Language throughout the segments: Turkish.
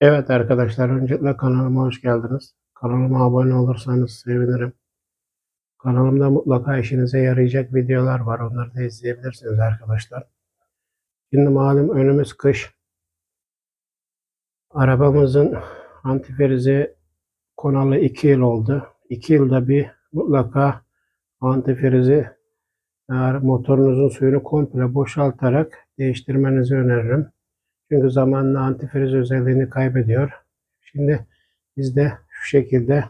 Evet arkadaşlar öncelikle kanalıma hoş geldiniz. Kanalıma abone olursanız sevinirim. Kanalımda mutlaka işinize yarayacak videolar var. Onları da izleyebilirsiniz arkadaşlar. Şimdi malum önümüz kış. Arabamızın antifrizi konalı 2 yıl oldu. 2 yılda bir mutlaka antifrizi motorunuzun suyunu komple boşaltarak değiştirmenizi öneririm. Çünkü zamanla antifriz özelliğini kaybediyor. Şimdi biz de şu şekilde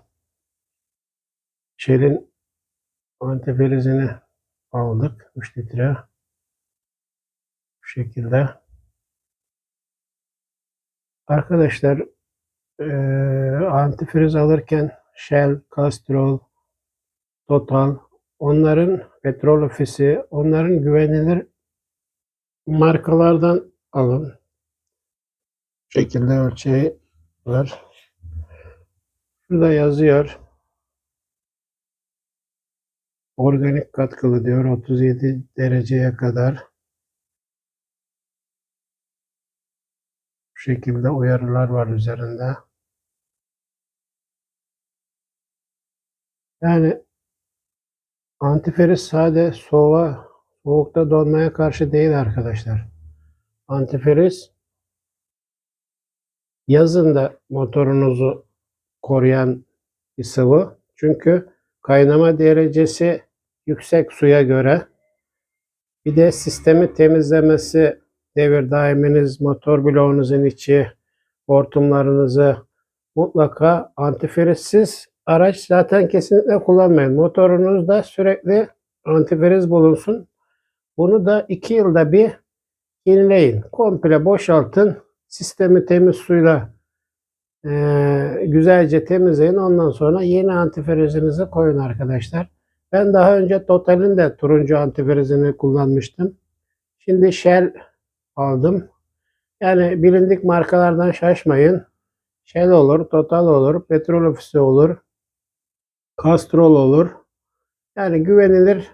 Shell'in antifrizini aldık. 3 litre. Bu şekilde. Arkadaşlar eee antifriz alırken Shell, Castrol, Total onların petrol ofisi onların güvenilir markalardan alın şekilde ölçeği var. Şurada yazıyor. Organik katkılı diyor 37 dereceye kadar. Bu şekilde uyarılar var üzerinde. Yani antifriz sade soğuğa, soğukta donmaya karşı değil arkadaşlar. Antifriz Yazın da motorunuzu koruyan bir sıvı. Çünkü kaynama derecesi yüksek suya göre. Bir de sistemi temizlemesi devir daiminiz, motor bloğunuzun içi, hortumlarınızı mutlaka antifrizsiz araç zaten kesinlikle kullanmayın. Motorunuzda sürekli antifriz bulunsun. Bunu da iki yılda bir yenileyin. Komple boşaltın sistemi temiz suyla e, güzelce temizleyin. Ondan sonra yeni antifrizinizi koyun arkadaşlar. Ben daha önce Total'in de turuncu antifrizini kullanmıştım. Şimdi Shell aldım. Yani bilindik markalardan şaşmayın. Shell olur, Total olur, Petrol Ofisi olur, Castrol olur. Yani güvenilir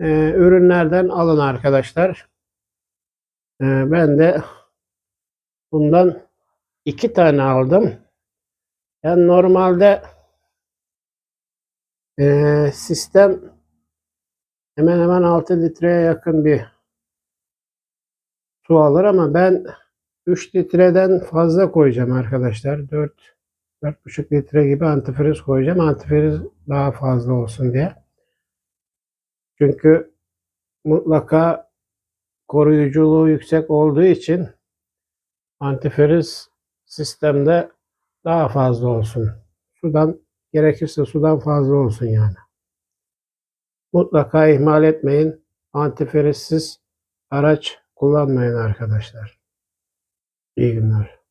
e, ürünlerden alın arkadaşlar. E, ben de Bundan iki tane aldım. Yani normalde e, sistem hemen hemen 6 litreye yakın bir su alır ama ben 3 litreden fazla koyacağım arkadaşlar. 4 4,5 litre gibi antifriz koyacağım. Antifriz daha fazla olsun diye. Çünkü mutlaka koruyuculuğu yüksek olduğu için antifriz sistemde daha fazla olsun. Sudan gerekirse sudan fazla olsun yani. Mutlaka ihmal etmeyin. Antifrizsiz araç kullanmayın arkadaşlar. İyi günler.